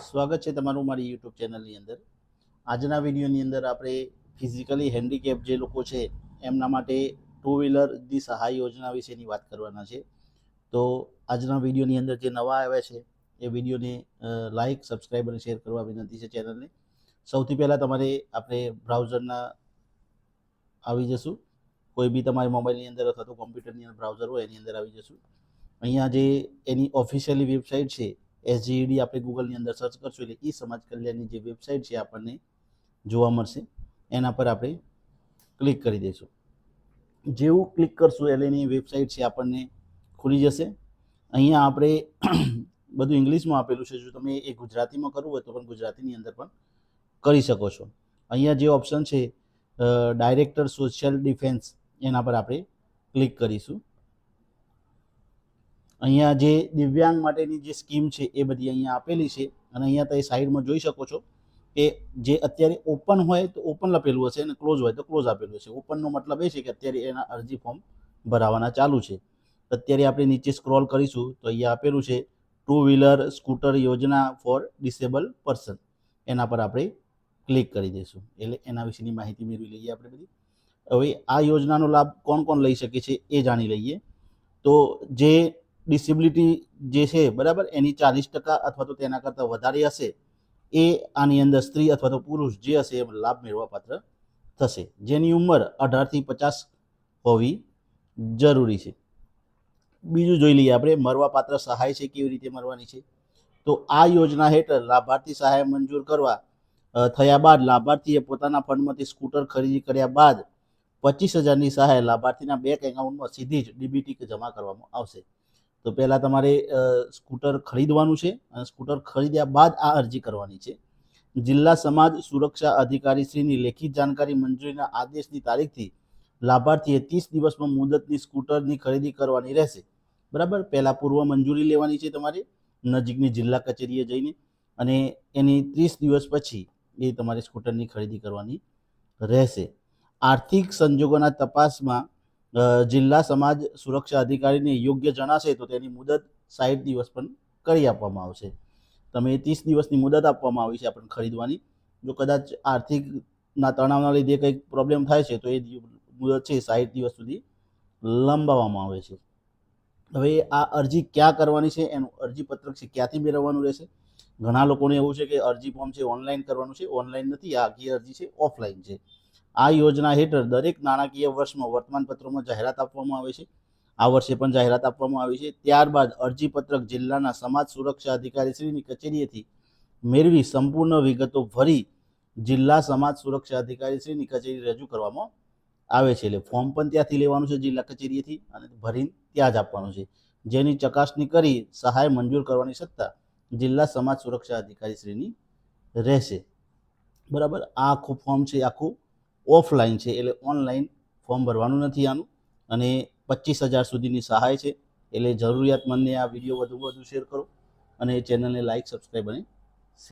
સ્વાગત છે તમારું મારી યુટ્યુબ ચેનલની અંદર. આજના વિડીયોની અંદર આપણે ફિઝિકલી હેન્ડીકેપ જે લોકો છે, એમના માટે ટુ વ્હીલરની સહાય યોજના વિશેની વાત કરવાના છે. તો આજના વિડીયોની અંદર જે નવા આવ્યા છે, એ વિડીયોને લાઇક સબસ્ક્રાઈબ અને શેર કરવા વિનંતી છે ચેનલને. સૌથી પહેલાં તમારે આપણે બ્રાઉઝરના આવી જશું. કોઈ બી તમારી મોબાઈલની અંદર અથવા તો કોમ્પ્યુટરની અંદર બ્રાઉઝર હોય, એની અંદર આવી જશું. અહીંયા જે એની ઓફિશિયલી વેબસાઇટ છે એસજીઈડી આપણે ગૂગલની અંદર સર્ચ કરશું એટલે એ સમાજ કલ્યાણની જે વેબસાઇટ છે આપણને જોવા મળશે. એના પર આપણે ક્લિક કરી દઈશું. જેવું ક્લિક કરશું એટલે એની વેબસાઇટ છે આપણને ખુલી જશે. અહીંયા આપણે બધું ઇંગ્લિશમાં આપેલું છે. જો તમે એ ગુજરાતીમાં કરવું હોય તો પણ ગુજરાતીની અંદર પણ કરી શકો છો. અહીંયા જે ઓપ્શન છે ડાયરેક્ટર સોશિયલ ડિફેન્સ એના પર આપણે ક્લિક કરીશું. અહીંયા જે દિવ્યાંગ માટેની જે સ્કીમ છે એ બધી અહીંયા આપેલી છે. અને અહીંયા તમે સાઈડમાં જોઈ શકો છો કે જે અત્યારે ઓપન હોય તો ઓપન લખેલું હશે અને ક્લોઝ હોય તો ક્લોઝ આપેલું હશે. ઓપનનો મતલબ એ છે કે અત્યારે એના અરજી ફોર્મ ભરાવાના ચાલુ છે. અત્યારે આપણે નીચે સ્ક્રોલ કરીશું તો અહીંયા આપેલું છે ટુ વ્હીલર સ્કૂટર યોજના ફોર ડિસેબલ પર્સન. એના પર આપણે ક્લિક કરી દઈશું. એટલે એના વિશેની માહિતી મેળવી લઈએ આપણે બધી. હવે આ યોજનાનો લાભ કોણ કોણ લઈ શકે છે એ જાણી લઈએ. તો જે ડિસેબિલિટી જે છે, બરાબર, એની ચાલીસ ટકા અથવા તો તેના કરતાં વધારે હશે, એ આની અંદર સ્ત્રી અથવા તો પુરુષ જે હશે એ લાભ મેળવવા પાત્ર થશે. જેની ઉંમર અઢારથી પચાસ હોવી જરૂરી છે. બીજું જોઈ લઈએ આપણે, મરવાપાત્ર સહાય છે કેવી રીતે મળવાની છે? તો આ યોજના હેઠળ લાભાર્થી સહાય મંજૂર કરવા થયા બાદ લાભાર્થીએ પોતાના ફંડમાંથી સ્કૂટર ખરીદી કર્યા બાદ પચીસ હજારની સહાય લાભાર્થીના બેંક એકાઉન્ટમાં સીધી જ ડીબીટી જમા કરવામાં આવશે. તો પહેલાં તમારે સ્કૂટર ખરીદવાનું છે અને સ્કૂટર ખરીદ્યા બાદ આ અરજી કરવાની છે. જિલ્લા સમાજ સુરક્ષા અધિકારીશ્રીની લેખિત જાણકારી મંજૂરીના આદેશની તારીખથી લાભાર્થીએ ત્રીસ દિવસમાં મુદતની સ્કૂટરની ખરીદી કરવાની રહેશે. બરાબર? પહેલાં પૂર્વ મંજૂરી લેવાની છે તમારે, નજીકની જિલ્લા કચેરીએ જઈને અને એની ત્રીસ દિવસ પછી એ તમારે સ્કૂટરની ખરીદી કરવાની રહેશે. આર્થિક સંજોગોના તપાસમાં જિલ્લા સમાજ સુરક્ષા અધિકારીને યોગ્ય જણાશે તો તેની મુદત સાઠ દિવસ પણ કરી આપવામાં આવશે. તમે ત્રીસ દિવસની મુદત આપવામાં આવી છે આપણને ખરીદવાની. જો કદાચ આર્થિકના તણાવના લીધે કંઈક પ્રોબ્લેમ થાય છે તો એ મુદત છે સાઠ દિવસ સુધી લંબાવવામાં આવે છે. હવે આ અરજી ક્યાં કરવાની છે? એનું અરજી પત્રક છે ક્યાંથી મેળવવાનું રહેશે? ઘણા લોકોને એવું છે કે અરજી ફોર્મ છે ઓનલાઈન કરવાનું છે. ઓનલાઈન નથી, આ આખી અરજી છે ઓફલાઈન છે. આ યોજના હેઠળ દરેક નાણાકીય વર્ષમાં વર્તમાનપત્રોમાં જાહેરાત આપવામાં આવે છે. આ વર્ષે પણ જાહેરાત આપવામાં આવી છે. ત્યારબાદ અરજીપત્રક જિલ્લાના સમાજ સુરક્ષા અધિકારીશ્રીની કચેરીએથી મેળવી સંપૂર્ણ વિગતો ભરી જિલ્લા સમાજ સુરક્ષા અધિકારીશ્રીની કચેરી રજૂ કરવામાં આવે છે. એટલે ફોર્મ પણ ત્યાંથી લેવાનું છે જિલ્લા કચેરીએથી અને ભરીને ત્યાં જ આપવાનું છે. જેની ચકાસણી કરી સહાય મંજૂર કરવાની સત્તા જિલ્લા સમાજ સુરક્ષા અધિકારીશ્રીની રહેશે. બરાબર? આ આખું ફોર્મ છે, આખું ઓફલાઈન છે એટલે ઓનલાઈન ફોર્મ ભરવાનું નથી આનું. અને પચીસ હજાર સુધીની સહાય છે. એટલે જરૂરિયાતમંદને આ વીડિયો વધુ વધુ શેર કરો. અને ચેનલને લાઇક સબસ્ક્રાઈબ અને